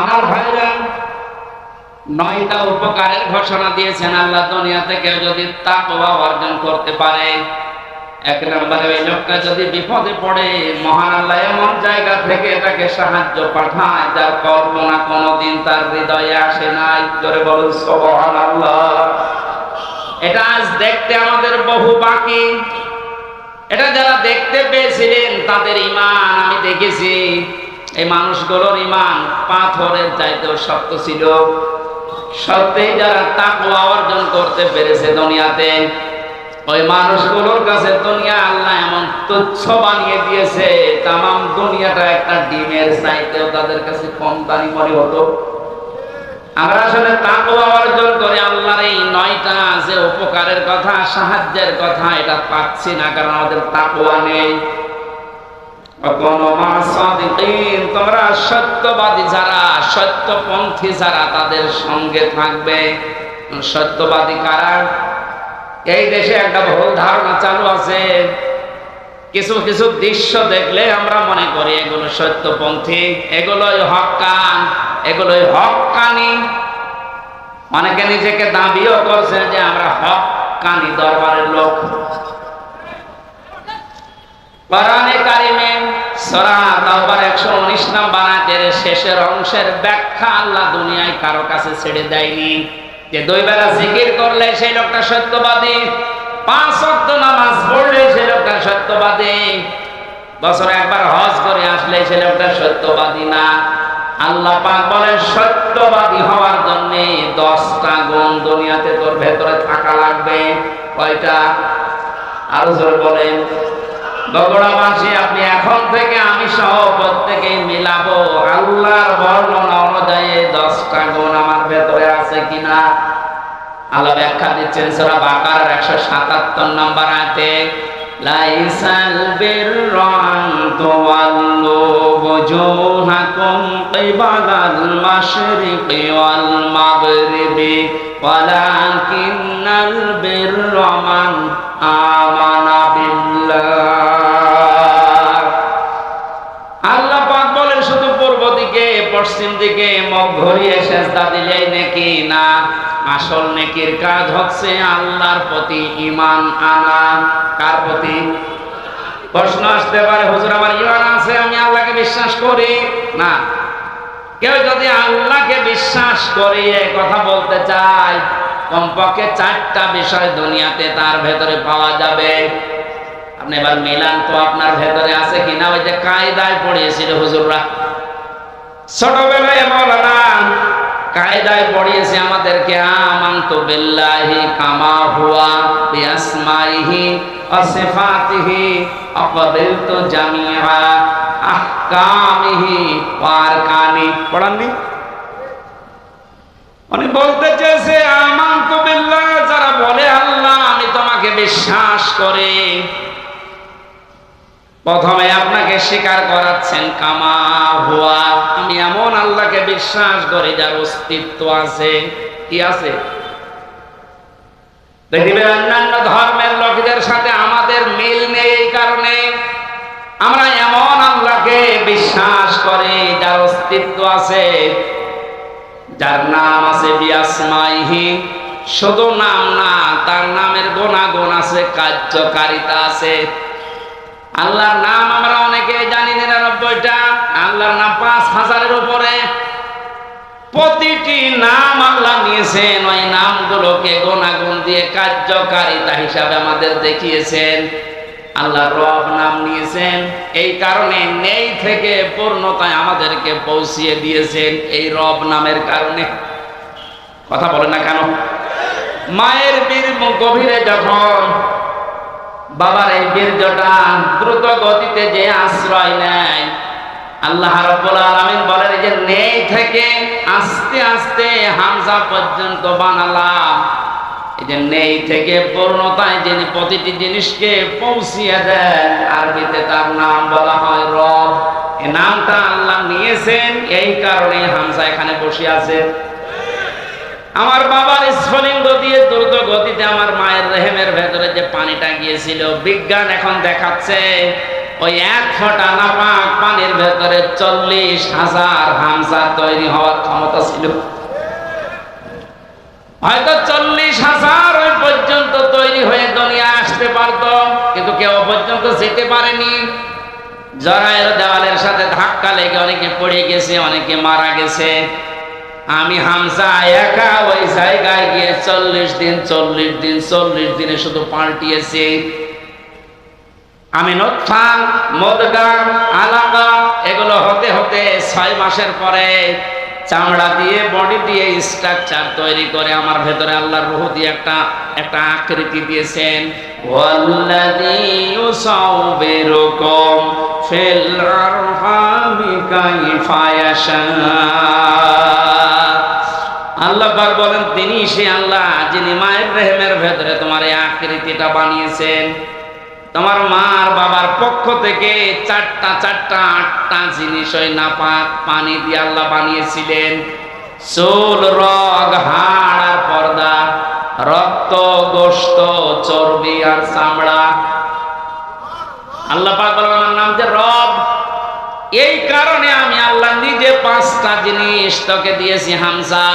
আমার ভাইরা নয়টা উপকারের ঘোষণা দিয়েছেন আল্লাহ দুনিয়াতে কেউ যদি তাকওয়া অর্জন করতে পারে। এক নম্বরে ওই লোকটা যদি বিপদে পড়ে মহান আল্লাহ এমন জায়গা থেকে তাকে সাহায্য পাঠায়, যার কল্পনা কোনোদিন তার হৃদয়ে আসে নাই। জোরে বলুন, সুবহানাল্লাহ। এটা আজ দেখতে আমাদের বহু বাকি। এটা যারা দেখতে পেয়েছিলেন, তাদের ইমান আমি দেখেছি। এই মানুষগুলোর ইমান পাথরের চাইতেও শক্ত ছিল। সত্যি যারা তাকওয়া অর্জন করতে পেরেছে দুনিয়াতে, ওই মানুষগুলোর কাছে দুনিয়া আল্লাহ এমন তুচ্ছ বানিয়ে দিয়েছে, তামাম দুনিয়াটা একটা ডিমের চাইতেও তাদের কাছে কম দামি মনে হতো। আমরা আসলে তাকওয়া অর্জন করে আল্লাহর এই নয়টা যে উপকারের কথা, সাহায্যের কথা, এটা পাচ্ছি না, কারণ আমাদের তাকওয়া নেই। তোমরা সত্যবাদী যারা, সত্যপন্থী যারা, তাদের সঙ্গে থাকবে। সত্যবাদী কারা? এই দেশে একটা ভুল ধারণা চালু আছে। কিছু কিছু দৃশ্য দেখলে আমরা মনে করি এগুলো সত্যপন্থী, এগুলোই হকান, এগুলোই হকানি। অনেকে নিজেকে দাবিও করছে যে আমরা হকানি দরবারের লোক। সূরা তাওবার 119 নাম্বার আয়াতের শেষের অংশের ব্যাখ্যা আল্লাহ দুনিয়ায় কারও কাছে ছেড়ে দেয়নি। যে দুই বেলা জিকির করলে সেই লোকটা সত্যবাদী, পাঁচ নামাজ পড়লে সেই লোকটা সত্যবাদী, বছরে একবার হজ করে আসলে সেই লোকটা সত্যবাদী না। আল্লাহ পাক বলেন, সত্যবাদী হওয়ার জন্য দশটা গুণ দুনিয়াতে তোর ভেতরে থাকা লাগবে। কয়টা? আরও জোরে বলেন। বগুড়াবাসী আপনি এখন থেকে আমি সহ প্রত্যেকেই মিলাবো। আল্লাহর বর্ণনা অনুযায়ী দশটা গুণ আমার ভেতরে আছে কিনা? আল্লাহ ব্যাখ্যা দিচ্ছেন সূরা বাকারার 177 নম্বর আয়াতে, লাইসাল বিররান তুওয়াল্লু masyriqi wal maghribi walakinnal birra man amana billah দিকে মুখ ঘুরিয়ে সেজদা দিলেই নাকি না? আসল নেকির কাজ হচ্ছে আল্লাহর প্রতি ঈমান আনা। কার প্রতি? প্রশ্ন আসতে পারে, হুজুর, আমার ঈমান আছে, আমি আল্লাহকে বিশ্বাস করি? না। কেউ যদি আল্লাহকে বিশ্বাস করে, এ কথা বলতে চায়, কমপক্ষে চারটা বিষয় দুনিয়াতে তার ভেতরে পাওয়া যাবে। আপনি এবার মিলান তো আপনার ভেতরে আছে কিনা? ওই যে কায়দায় পড়িয়েছিল হুজুররা। ছোটবেলায় মৌলানা কায়দায় পড়িয়েছে আমাদেরকে, আমান্ত বিল্লাহি কামা হুয়া বিআসমাইহি ওয়া সিফাতিহি আকাবিলতু জামিআ আহকামিহি ওয়া আরকানি। পড়াননি? উনি বলতে চেয়েছে, আমান্ত বিল্লাহ, যারা বলে আল্লাহ, আমি তোমাকে বিশ্বাস করি। প্রথমে আপনাকে স্বীকার করাচ্ছেন, কামা হুয়া। আমি এমন আল্লাহকে বিশ্বাস করি যার অস্তিত্ব আছে। কি আছে? দেখবে অন্যান্য ধর্মের লোকদের সাথে আমাদের মিল নেই এই কারণে। আমরা এমন আল্লাহকে বিশ্বাস করি যার অস্তিত্ব আছে, যার নাম আছে বিয়াসমাইহি। শুধু নাম না, তার নামের গুণাগুণ আছে, কার্যকারিতা আছে। আল্লাহর নাম আমরা অনেকে জানি নিরানব্বইটা, আল্লাহর নাম পাঁচ হাজারের উপরে। প্রতিটি নাম আল্লাহ নিয়েছেন, ওই নামগুলোকে গুণাগুণ দিয়ে কার্যকারিতা হিসাবে আমাদের দেখিয়েছেন। আল্লাহ রব নাম নিয়েছেন, এই কারণে নেই থেকে পূর্ণতায় আমাদেরকে পৌঁছিয়ে দিয়েছেন এই রব নামের কারণে। কথা বলে না কেন? মায়ের বীর গভীরে যখন বাবার এই বীর্যটা দ্রুত গতিতে যে আশ্রয় নেয়। আল্লাহ রাব্বুল আলামিন বলেন যে নেই থেকে আস্তে আস্তে হামজা পর্যন্ত বানালাম। এই যে নেই থেকে পূর্ণতায় যিনি প্রতিটি জিনিসকে পৌঁছিয়ে দেন, আরবিতে তার নাম বলা হয় রব। এই নামটা আল্লাহ নিয়েছেন, এই কারণে হামজা এখানে বসে আছে। আমার বাবার স্ফলিঙ্গ পানিটা গিয়েছিল। বিজ্ঞান এখন দেখাচ্ছে ওই এক ফোঁটা নাপাক পানির ভেতরে চল্লিশ হাজার হামসা তৈরি হওয়ার ক্ষমতা ছিল। হয়তো চল্লিশ হাজার ওই পর্যন্ত তৈরি হয়ে দুনিয়া আসতে পারত, কিন্তু কেউ পর্যন্ত যেতে পারেনি। জরায়ের দেওয়ালের সাথে ধাক্কা লেগে অনেকে পড়ে গেছে, অনেকে মারা গেছে। আমি হামসা একা ওই জায়গায় গিয়ে চল্লিশ দিন চল্লিশ দিন, চল্লিশ দিনে শুধু পাল্টিয়েছি। আমি নোৎফা মদগা, আলাগা, এগুলো হতে হতে ছয় মাসের পরে চামড়া দিয়ে, বডি দিয়ে স্ট্রাকচার তৈরি করে আমার ভেতরে আল্লাহর রুহ দিয়ে একটা একটা আকৃতি দিয়েছেন। ওয়াল্লাযী কাইফা ইয়াশা। আল্লাহ পাক বলেন, তিনি সে আল্লাহ যিনি মায়ের রেহেমের ভেতরে তোমার এই আকৃতিটা বানিয়েছেন। তোমার মার বাবার পক্ষ থেকে চারটা চারটা আটটা জিনিস ওই নাপাক পানি দিয়ে আল্লাহ বানিয়েছিলেন। চুল, রগ, হাড় আর পর্দা, রক্ত গোস্ত চর্বি আর চামড়া। আল্লাহ পাক বলেন, আমার নাম যে রব, এই কারণে আমি আল্লাহ নিজে পাঁচটা জিনিস তোকে দিয়েছি হামসা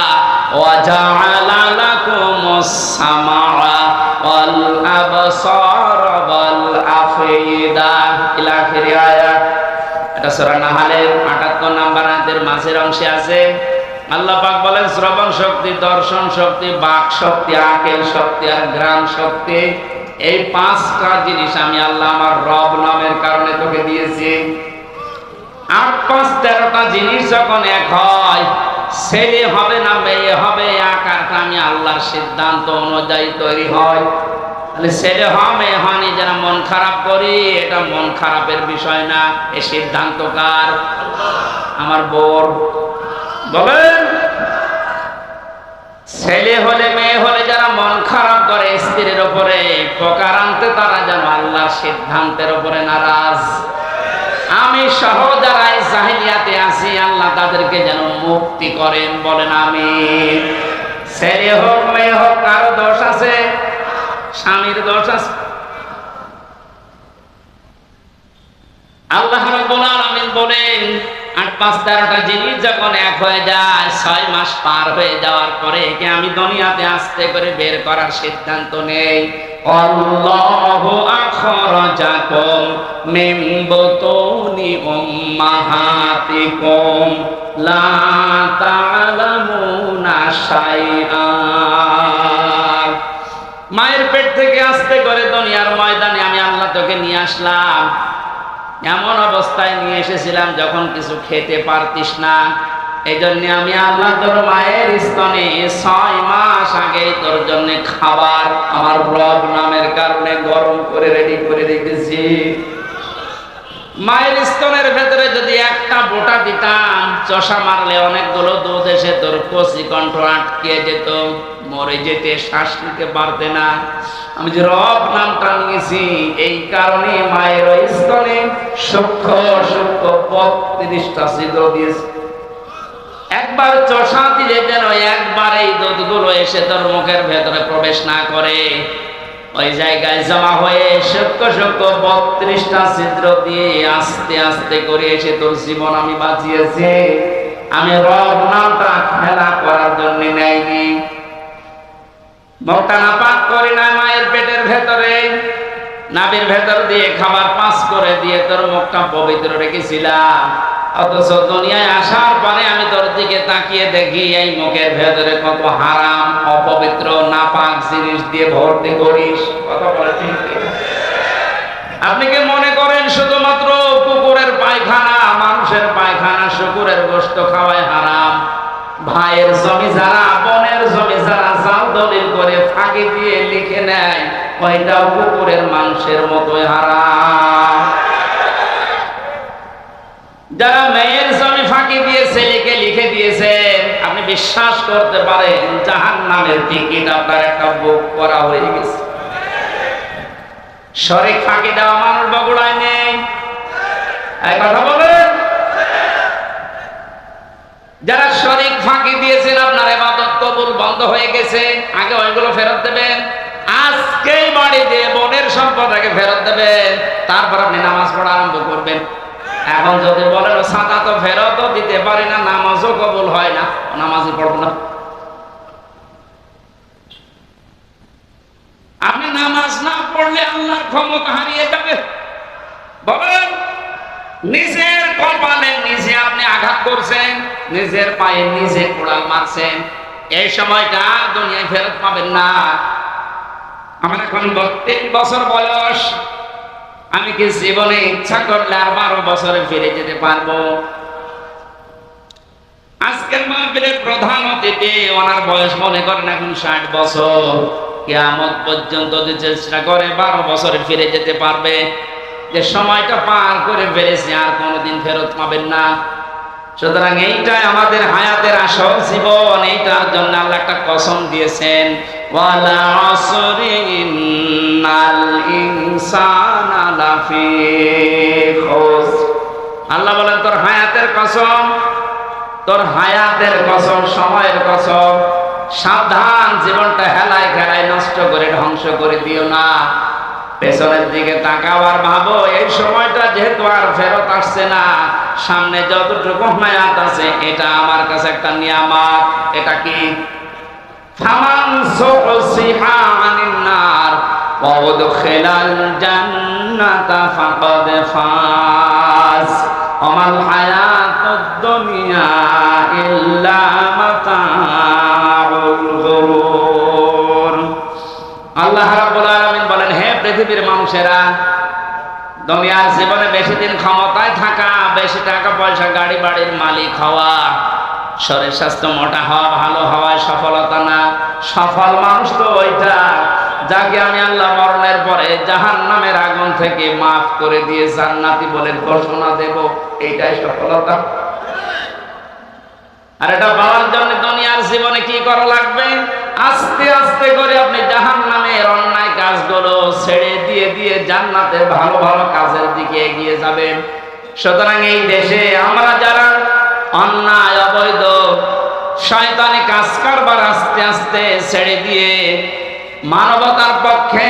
ওয়াজাআলা লাকুমুস সামাআ ওয়াল আবসার ওয়াল আফইদা ইলা আখিরি আয়াত। এটা সূরা নাহালের 78 নাম্বার আয়াতের মাঝের অংশে আছে। শ্রবণ শক্তি, দর্শন শক্তি, বাক শক্তি, আকেল শক্তি আর গ্রাম শক্তি। এই পাঁচটা জিনিস আমি আল্লাহ আমার রব নামের কারণে তোকে দিয়েছি। আট পাঁচ তেরোটা জিনিস যখন এক হয়, ছেলে হবে না মেয়ে হবে আকারটা আমি আল্লাহর সিদ্ধান্ত অনুযায়ী তৈরি হয়। তাহলে ছেলে হ মেয়ে হয়নি যেন মন খারাপ করি, এটা মন খারাপের বিষয় না। এ সিদ্ধান্ত কার? আমার বোর বলেন। ছেলে হলে, মেয়ে হলে যারা মন খারাপ করে, স্ত্রীর ওপরে প্রকার আনতে, তারা যেন আল্লাহর সিদ্ধান্তের ওপরে নারাজ। আমি সহ যারা জাহিলিয়াতে আছি, আল্লাহ তাদেরকে যেন মুক্তি করেন, বলেন আমি ছেলে হোক, মেয়ে হোক, কারও দোষ আছে? স্বামীর দোষ আছে? আল্লাহ রাব্বুল আলামিন বলেন আট পাঁচ তেরোটা জিনিস যখন এক হয়ে যায়, ছয় মাস পার হয়ে যাওয়ার পরে একে আমি দুনিয়াতে আস্তে করে বের করার সিদ্ধান্ত নেই। আল্লাহু আখরাজাকুম মিন বুতুনি উম্মাহাতিকুম। লা তা'লামুনা শাইআ। মায়ের পেট থেকে আস্তে করে দুনিয়ার ময়দানে আমি আল্লাহ তোকে নিয়ে আসলাম। এমন অবস্থায় নিয়ে এসেছিলাম যখন কিছু খেতে পারতিস না। এই জন্য আমি আল্লাহ তোর মায়ের স্তনে ছয় মাস আগে তোর জন্য খাবার আমার রব নামের কারণে গরম করে রেডি করে রেখেছি মায়ের স্তনের ভেতরে যদি একটা বোটা দিতাম, চষা মারলে অনেকগুলো দুধ এসে তোর কষি কণ্ঠ আটকে যেত, মরে যেতে শ্বাস নিতে পারতে না। আমি যে রব নামটা নিয়েছি এই কারণে মায়ের ওই স্তনে সূক্ষ্ম সূক্ষ্ম বত্রিশটা ছিদ্র দিয়েছে। একবার চষা দিলে যেন একবার এই দুধগুলো এসে তোর মুখের ভেতরে প্রবেশ না করে। ওই জায়গায় জমা হয়ে সূক্ষ্ম সূক্ষ্ম বত্রিশটা ছিদ্র দিয়ে আস্তে আস্তে করে এসে তোর জীবন আমি বাঁচিয়েছি। আমি রব নামটা খেলা করার জন্য নেয়নি। মুখটা না পাক করি না মায়ের পেটের ভেতরে। নাবির ভেতর দিয়ে খাবার পাস করে দিয়ে তোর মুখটা পবিত্র রেখেছিলাম। অথচ দুনিয়ায় আসার পরে আমি তোর দিকে তাকিয়ে দেখি, এই মুখের ভেতরে কত হারাম, অপবিত্র, নাপাক জিনিস দিয়ে ভর্তি করিস। কথা বলে। আপনি কি মনে করেন শুধুমাত্র কুকুরের পায়খানা, মানুষের পায়খানা, শুকুরের গোস্ত খাওয়ায় হারাম? ভাইয়ের জমি যারা, বোনের জমি যারা, জাল দলিল করে ফাঁকি দিয়ে লিখে নেয়, ওইটাও কুকুরের মাংসের মতোই হারাম। যারা মেয়ের জমি ফাঁকি দিয়ে ছেলেকে লিখে দিয়েছেন আপনি বিশ্বাস করতে পারেন জাহান নামের টিকিট আপনার একটা বুক করা হয়ে গেছে। শরিক ফাঁকি দেওয়া মানুষ বগুড়ায় নেই। কথা বলেন যারা শরিক ফাঁকি দিয়েছেন, আপনার এবাদত কবুল বন্ধ হয়ে গেছে, আগে ওইগুলো ফেরত দেবেন। আজকে আজকেই বাড়ি দিয়ে বোনের সম্পদটাকে ফেরত দেবেন। তারপর আপনি নামাজ পড়া আরম্ভ করবেন। এখন যদি বলেন সাদা তো ফেরতও দিতে পারি না, নামাজও কবুল হয় না, নামাজই পড়ব না। আপনি নামাজ না পড়লে আল্লাহর ক্ষমতা হারিয়ে যাবে। বলেন, নিজের কপালে নিজে আপনি আঘাত করছেন, নিজের পায়ে নিজে কোড়াল মারছেন, এই সময়টা দুনিয়ায় ফেরত পাবেন না। আমার এখন বত্রিশ বছর বয়স। আমি কি জীবনে ইচ্ছা করলে আর বারো বছরে ফিরে যেতে পারব? আজকের মাহফিলের প্রধান অতিথি, ওনার বয়স মনে করেন এখন ষাট বছর। কেয়ামত পর্যন্ত যদি চেষ্টা করে বারো বছরে ফিরে যেতে পারবে। যে সময়টা পার করে ফেলেছে, আর কোনোদিন ফেরত পাবেন না। সুতরাং এইটাই আমাদের হায়াতের আসল জীবন, এইটার জন্য আল্লাহ একটা কসম দিয়েছেন। আল্লাহ বলেন, তোর হায়াতের কসম, তোর হায়াতের কসম, সময়ের কসম, সাবধান, জীবনটা হেলায় খেলায় নষ্ট করে, ধ্বংস করে দিও না। পেছনের দিকে তাকাও আর ভাবো, এই সময়টা যেহেতু আর ফেরত আসছে না, সামনে যতটুকু হায়াত আছে, এটা আমার কাছে একটা নিয়ামত। এটা কি ফামান সুহসিহা আনিন নার ওয়া উদখিলাল জান্নাতা ফাকাদ ফাজ আমাল হায়াতুদ দুনিয়া ইল্লা মাতাউল গুরুর আল্লাহ রাব্বুল আলামিন বলেন, হে পৃথিবীর মানুষেরা, দুনিয়ার জীবনে বেশি দিন ক্ষমতায় থাকা, বেশি টাকা পয়সা, গাড়ি বাড়ির মালিক হওয়া শরীর স্বাস্থ্য মোটা হওয়া, ভালো হওয়ায় সফলতা না। সফল মানুষ তো ওইটা। যাকে আমি আল্লাহ মরণের পরে জাহান নামের আগুন থেকে মাফ করে দিয়ে জান্নাতি বলে ঘোষণা দেব, এইটাই সফলতা। আর এটা পাওয়ার জন্য দুনিয়ার জীবনে কি করা লাগবে? আস্তে আস্তে করে আপনি জাহান নামের অন্যায় কাজগুলো ছেড়ে দিয়ে দিয়ে জান্নাতের ভালো ভালো কাজের দিকে এগিয়ে যাবেন। সুতরাং এই দেশে আমরা যারা অন্যায়, অবৈধ, শয়তানি কাজ করবার আস্তে আস্তে ছেড়ে দিয়ে মানবতার পক্ষে,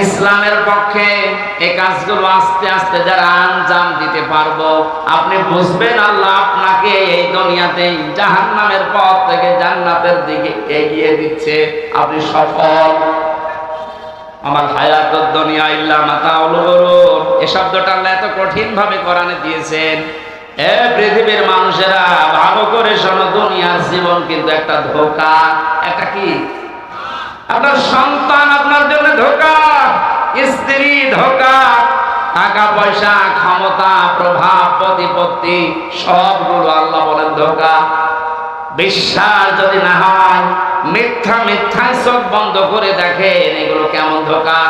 ইসলামের পক্ষে এই কাজগুলো আস্তে আস্তে যারা আঞ্জাম দিতে পারব, আপনি বুঝবেন আল্লাহ আপনাকে এই দুনিয়াতে জাহান নামের পথ থেকে জান্নাতের দিকে এগিয়ে দিচ্ছে। আপনি সফল। আমার হায়াত দুনিয়া ইল্লা মাতা অলগরুর এ শব্দটা আল্লাহ এত কঠিন ভাবে কোরআনে দিয়েছেন। পৃথিবীর মানুষেরা, ভালো করে শোনো, দুনিয়ার জীবন কিন্তু একটা ধোকা। একটা কি? আপনার সন্তান আপনার জন্য ধোকা, স্ত্রী ধোকা টাকা পয়সা ক্ষমতা, প্রভাব, প্রতিপত্তি, সবগুলো আল্লাহ বলেন ধোকা। বিশ্বাস যদি না হয়, মিথ্যা মিথ্যায় চোখ বন্ধ করে দেখেন এগুলো কেমন ধোকা।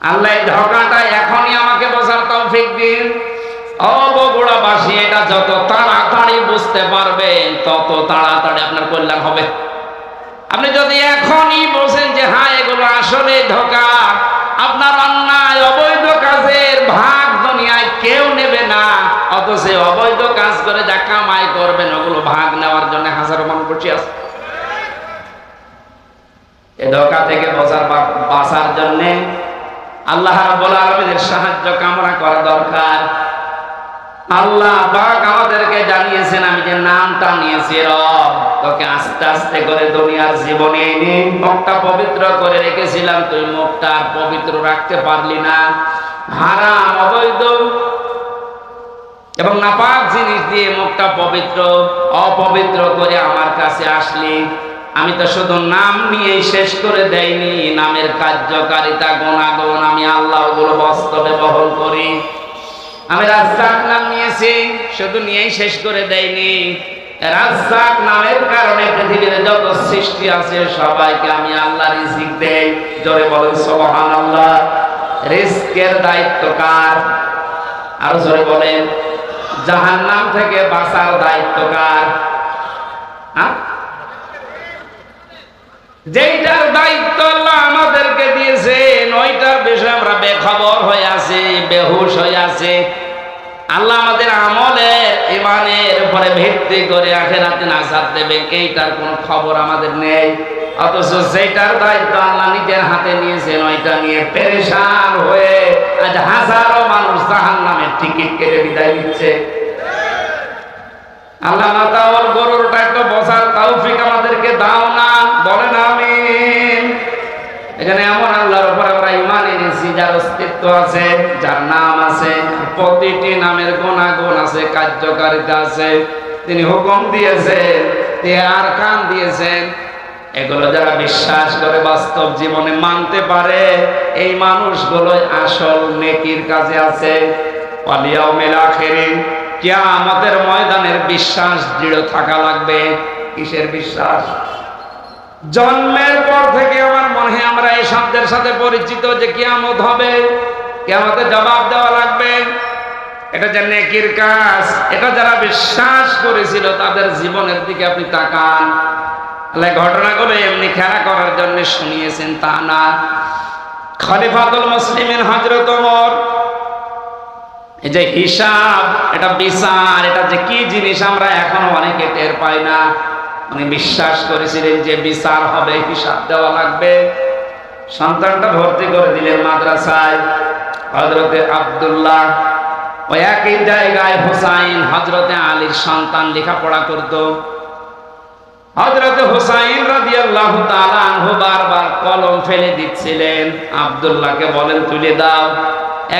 আল্লাহ ধোকাটা এখনই আমাকে বোঝার তৌফিক দিন। ও বগুড়াবাসী এটা যত তাড়াতাড়ি বুঝতে পারবেন তত তাড়াতাড়ি আপনার কল্যাণ হবে। আপনি যদি এখনই বলছেন যে হ্যাঁ এগুলো আসলে ধোকা। আপনার অন্যায়, অবৈধ কাজের ভাগ দুনিয়ায় কেউ নেবে না। অথচ অবৈধ কাজ করে যা কামাই করবেন, ওগুলো ভাগ নেওয়ার জন্য হাজারো মানুষ বসে আছে। এ ধোকা থেকে বসার বাঁচার জন্য আল্লাহ রাব্বুল আলামিনের সাহায্য কামনা করা দরকার। আল্লাহ পাক আমাদেরকে জানিয়েছেন, আমি যে নামটা নিয়েছি রব, তোকে আস্তে আস্তে করে দুনিয়ার জীবনে এনে মুখটা পবিত্র করে রেখেছিলাম। তুই মুখটা পবিত্র রাখতে পারলি না। হারাম, অবৈধ এবং নাপাক জিনিস দিয়ে মুখটা পবিত্র, অপবিত্র করে আমার কাছে আসলি। আমি তো শুধু নাম নিয়ে শেষ করে দেয়নি নামের কার্যকারিতা, গুণাগুণ আমি আল্লাহ ওগুলো বাস্তবে বহন করি। আমি রাজ্জাক নাম নিয়েছি, শুধু নিয়েই শেষ করে দেয়নি। রাজ্জাক নামের কারণে পৃথিবীর যত সৃষ্টি আছে, সবাইকে আমি আল্লাহ রিজিক দেই। জোরে বলেন সোহান আল্লাহ রিস্কের দায়িত্ব কার? আরও জোরে বলেন, জাহান্নাম থেকে বাঁচার দায়িত্ব কার? হ্যাঁ যেইটার দায়িত্ব আল্লাহ আমাদেরকে দিয়েছেন ওইটার বিষয়ে আমরা বেখবর হয়ে আছি, বেহুশ হয়ে আছি। আল্লাহ আমাদের আমলের ইমানের উপরে ভিত্তি করে আখেরাতে নাজাত দেবে এইটার কোনো খবর আমাদের নেই। অথচ সেটার দায়িত্ব আল্লাহ নিজের হাতে নিয়েছেন ওইটা নিয়ে পেরেশান হয়ে আজ হাজারো মানুষ জাহান নামের টিকিট কেটে বিদায় দিচ্ছে আল্লাহ না, তাওয়ার গরুরটা একটু বসার তৌফিক আমাদেরকে দাও না, বলে আমিন এখানে এমন আল্লাহর উপর আমরা ইমান এনেছি, যার অস্তিত্ব আছে, যার নাম আছে, প্রতিটি নামের গুণাগুণ আছে, কার্যকারিতা আছে, তিনি হুকুম দিয়েছেন, তিনি আর কান দিয়েছেন। এগুলো যারা বিশ্বাস করে বাস্তব জীবনে মানতে পারে, এই মানুষগুলো আসল নেকির কাজে আছে। পালিয়াও মেলা খেরিন আমাদের ময়দানের বিশ্বাস দৃঢ় থাকা লাগবে। কিসের বিশ্বাস? জন্মের পর থেকে আমার মনে হয় আমরা এই শব্দের সাথে পরিচিত যে কিয়ামত হবে। কিয়ামতে জবাব দেওয়া লাগবে। এটা যে নেকির কাজ, এটা যারা বিশ্বাস করেছিল তাদের জীবনের দিকে আপনি তাকান। তাহলে ঘটনাগুলো এমনি খেলা করার জন্য শুনিয়েছেন, তা না। খলিফাতুল মুসলিমিন হজরত ওমর, এই যে হিসাব, এটা বিচার, এটা যে কি জিনিস আমরা এখনও অনেকে টের পাই না। উনি বিশ্বাস করেছিলেন যে বিচার হবে, হিসাব দেওয়া লাগবে। সন্তানটা ভর্তি করে দিলেন মাদ্রাসায়। হজরতে আব্দুল্লাহ ওই একই জায়গায় হুসাইন হজরতে আলীর সন্তান লেখাপড়া করত। হজরতে হুসাইন রাদিয়াল্লাহু তাআলা আনহু বারবার কলম ফেলে দিচ্ছিলেন। আব্দুল্লাহকে বলেন, তুলে দাও।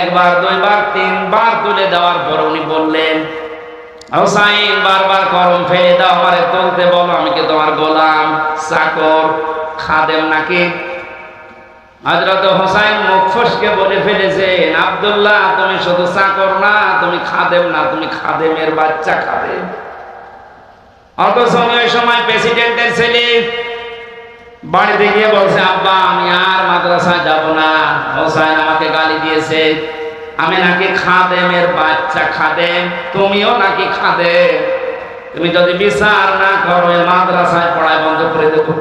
একবার, দুইবার, তিনবার তুলে দেওয়ার পর উনি বললেন হুসাইন বারবার কলম ফেলে দাও আমারে, তুলতে বলো, আমি কি তোমার গোলাম, চাকর, খাদেম নাকি? হজরত হোসাইন মুখ ফসকে বলে ফেলেছেন, আব্দুল্লাহ, তুমি শুধু চাকর না, তুমি খাদেম না, তুমি খাদেমের বাচ্চা খাদেম। আমি ওই সময় প্রেসিডেন্টের ছেলে, বাড়িতে গিয়ে বলছে, আব্বা, আমি আর মাদ্রাসায় যাব না। হোসাইন আমাকে গালি দিয়েছে। আমি নাকি খাদেমের বাচ্চা খাদেম, তুমিও নাকি খাদেম। তুমি যদি বিচার না করো মাদ্রাসায় পড়ায় বন্ধ করে দেবো।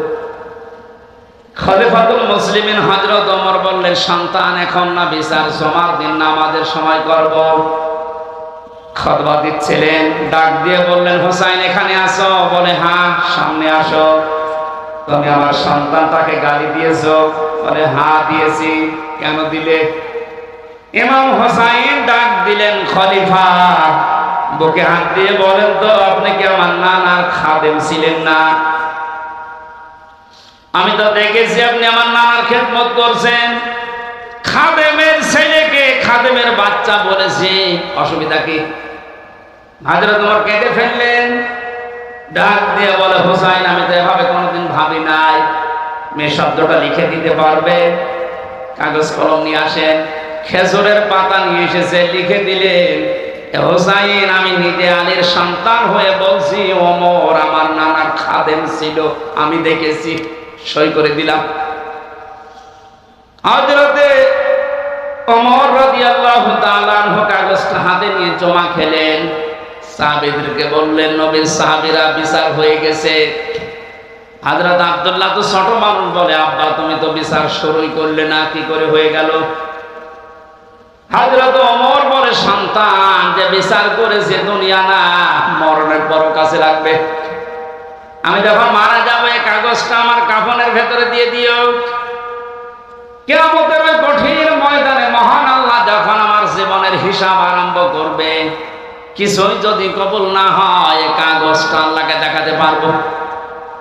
খলিফাতুল মুসলিমিন হজরত ওমর বললেন, সন্তান, এখন না বিচার সমার দিন আমাদের সময় করব খতবা দিচ্ছিলেন ডাক দিয়ে বললেন, হোসাইন, এখানে আসো। বলে হ্যাঁ সামনে আসো। তুমি আমার সন্তানটাকে গালি দিয়েছ? বলে হ্যাঁ দিয়েছি। কেন দিলে? ইমাম হোসাইন ডাক দিলেন খলিফা। বুকে হাত দিয়ে বলেন তো, আপনি কি আমার নানার খাদেম ছিলেন না? আমি তো দেখেছি আপনি আমার নানার খেদমত করছেন। খাদেমের ছেলেকে খাদেমের বাচ্চা বলেছি। অসুবিধা কি? হাজরা তোমার কেটে ফেললেন। ডাক দিয়ে বলে, হোসাইন, আমি তো এভাবে কোনোদিন ভাবি নাই। মেয়ে শব্দটা লিখে দিতে পারবে? কাগজ কলম নিয়ে আসেন। খেজুরের পাতা নিয়ে এসেছে, লিখে দিলেন হোসাইন আমি নিজে আলীর সন্তান হয়ে বলছি, ওমর আমার নানার খাদেম ছিল, আমি দেখেছি। সই করে দিলাম। হজরতে ওমর রাদিয়াল্লাহু তাআলা কাগজটা হাতে নিয়ে জমা খেলেন। সাহাবীদেরকে বললেন, নবীর সাহাবীরা বিচার হয়ে গেছে। হযরত আব্দুল্লাহ তো ছোট মানুষ বলে, আব্বা, তুমি তো বিচার শুরুই করলে না, কি করে হয়ে গেল? হযরত অমর বলে, সন্তান, যে বিচার করেছে দুনিয়া না, মরণের পর কাছে রাখবে আমি যখন মারা যাব, এই কাগজটা আমার কাফনের ভেতরে দিয়ে দিও। কেমতের ওই কঠিন ময়দানে মহান আল্লাহ যখন আমার জীবনের হিসাব আরম্ভ করবে, কিছুই যদি কবুল না হয় কাগজটা আল্লাহকে দেখাতে পারব।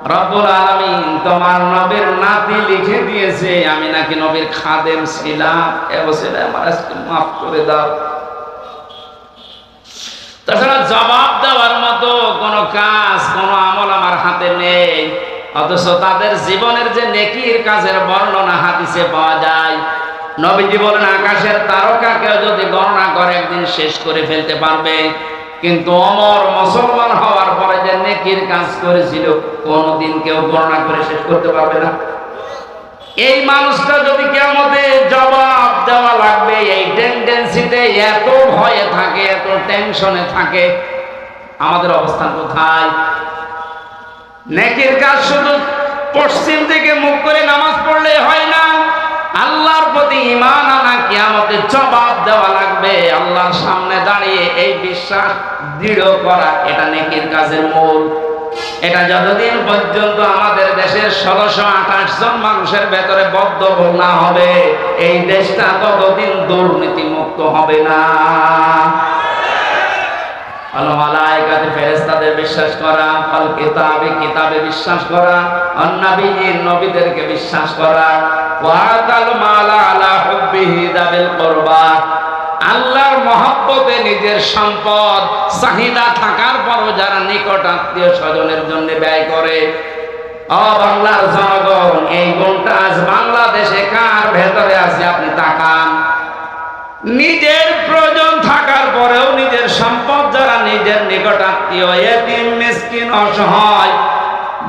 রব্বুল আলামিন তোমার নবীর নাতি লিখে দিয়েছে, আমি নাকি নবীর খাদেম ছিলাম। এবছর আমার আজকে মাফ করে দাও। তাছাড়া জবাব দেওয়ার মতো কোনো কাজ, কোনো আমল আমার হাতে নেই। অথচ তাদের জীবনের যে নেকির কাজের বর্ণনা হাদিসে পাওয়া যায়। নবীজি বলেন, আকাশের তারকা তারকাকেও যদি গণনা করে, একদিন শেষ করে ফেলতে পারবে। কিন্তু অমর মুসলমান হওয়ার পরে যে নেকির কাজ করেছিল, কোনোদিন কেউ গণনা করে শেষ করতে পারবে না। এই মানুষটা যদি কেমতে জবাব দেওয়া লাগবে, এই টেন্ডেন্সিতে এত ভয়ে থাকে, এত টেনশনে থাকে, আমাদের অবস্থান কোথায়? নেকির কাজ শুধু পশ্চিম দিকে মুখ করে নামাজ পড়লে হয় না। আল্লাহর প্রতি ইমান আনা কিয়ামতে জবাব দেওয়া লাগবে। আল্লাহর সামনে দাঁড়িয়ে এই বিশ্বাস দৃঢ় করা, এটা নেকির কাজের মূল। এটা যতদিন পর্যন্ত আমাদের দেশের ষোলোশো আঠাশ জন মানুষের ভেতরে বদ্ধ না হবে, এই দেশটা ততদিন দুর্নীতি মুক্ত হবে না। বিশ্বাস করা কিতাবে কিতাবে বিশ্বাস করা অন্নাবিয়িন নবীদেরকে বিশ্বাস করা ওয়াতাল মালা আলা হুব্বিহি দাবিল কুরবা। আল্লাহর মহব্বতে নিজের সম্পদ, চাহিদা থাকার পরও যারা নিকট আত্মীয় স্বজনের জন্য ব্যয় করে। ও বাংলার জনগণ, এই গুণটা আজ বাংলাদেশে কার ভেতরে আছে আপনি তাকান। নিজের প্রয়োজন থাকার পরেও নিজের সম্পদ যারা নিজের নিকট আত্মীয়, এতিম, মিসকিন, অসহায়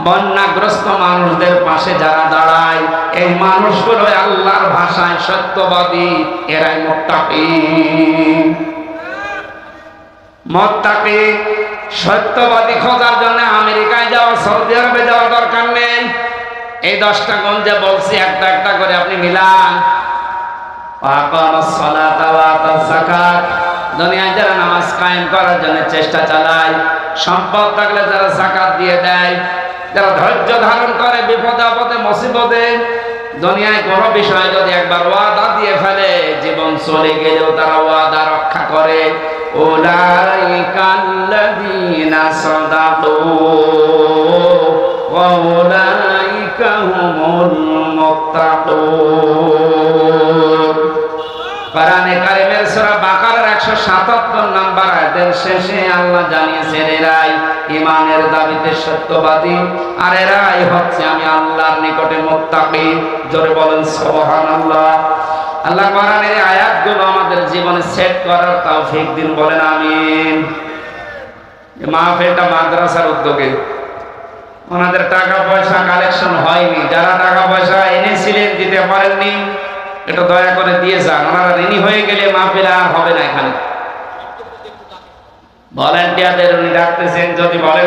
বন্যাগ্রস্ত মানুষদের পাশে যারা দাঁড়ায়, এই মানুষগুলো আল্লাহর ভাষায় সত্যবাদী, এরাই মোত্তাকি। মোত্তাকি, সত্যবাদী খোঁজার জন্য আমেরিকায় যাওয়া, সৌদি আরবে যাওয়ার দরকার নেই। এই দশটা গঞ্জে বলছি, একটা একটা করে আপনি মিলান। দুনিয়ায় যারা নামাজ কায়েম করার জন্য চেষ্টা চালায়। সম্পদ থাকলে যারা জাকাত দিয়ে দেয়, যারা ধৈর্য ধারণ করে বিপদে আপদে, মুসিবতে, দুনিয়ায় কোন বিষয় যদি একবার ওয়াদা দিয়ে ফেলে, জীবন চলে গেলেও তারা ওয়াদা রক্ষা করে। ওলাইকাল্লাযীনা সাদাকু, ওয়া উলাইকা হুমুল মুত্তাকুন। কোরআনে বাকারার 177 নাম্বার আয়াতের শেষে আল্লাহ জানিয়েছেন, এরাই ঈমানের দাবিতে সত্যবাদী, আর এরাই হচ্ছে আমি আল্লাহর নিকটে মুত্তাকি। জোরে বলেন, সুবহানাল্লাহ। আল্লাহ কোরআনের এই আয়াতগুলো আমাদের জীবনে সেট করার তৌফিক দিন, বলেন আমিন। মাহফিলটা মাদ্রাসার উদ্যোগে। ওনাদের টাকা পয়সা কালেকশন হয়নি। যারা টাকা পয়সা এনেছিলেন, দিতে পারেননি এটা দয়া করে দিয়ে যান। ওনারা ঋণী হয়ে গেলে মাহফিল আর হবে না এখানে। ভলেন্টিয়ারদের উনি ডাকতেছেন যদি বলেন